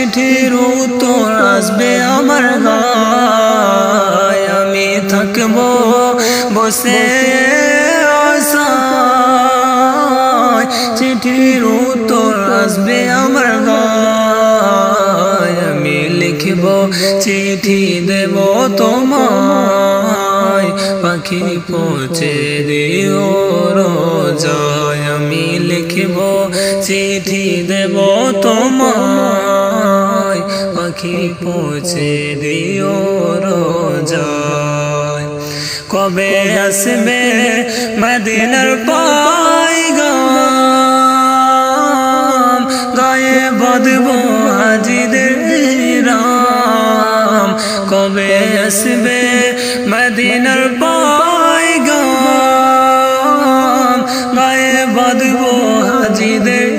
চিঠির উত্তর আসবে আমার গায়। আমি থাকব বসে চিঠির উত্তর আসবে আমার গায়। আমি লিখব, চিঠি দেব তোমায়। পাখি পৌঁছে দিও রোজায়। আমি লিখব, চিঠি দেব তোমায়। পাখি পৌঁছে দিও রোজায় কবে আসবে মদিনার পাইগাম গায়ে বদব হাজিদের রাম। কবে আসবে মদিনার পাইগাম গায়ে বদব হাজিদের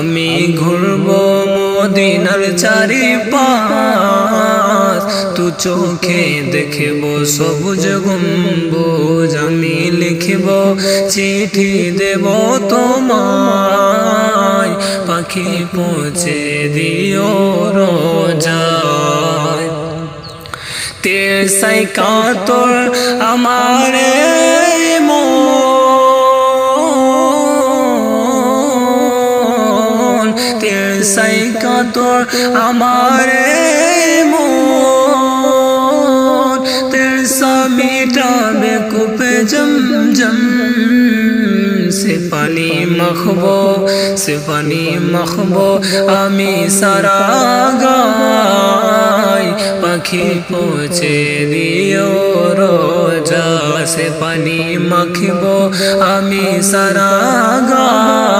আমি ঘুরবো মদিনার চারি পাশ তু চোখে দেখব সবুজ গম্বুজ। আমি লিখব চিঠি দেব তোমায়। পাখি পৌঁছে দিও রোজায়। তেসাই কাতর আমারে তেসাই কাতর আমারে তেরসা মিটাবে কুপে জম জম সে পানি মখবো, সে পানি মখবো, আমি সারা গাই। পাখি পৌঁছে দিও রোজা, সে পানি মখবো, আমি সারা গাই।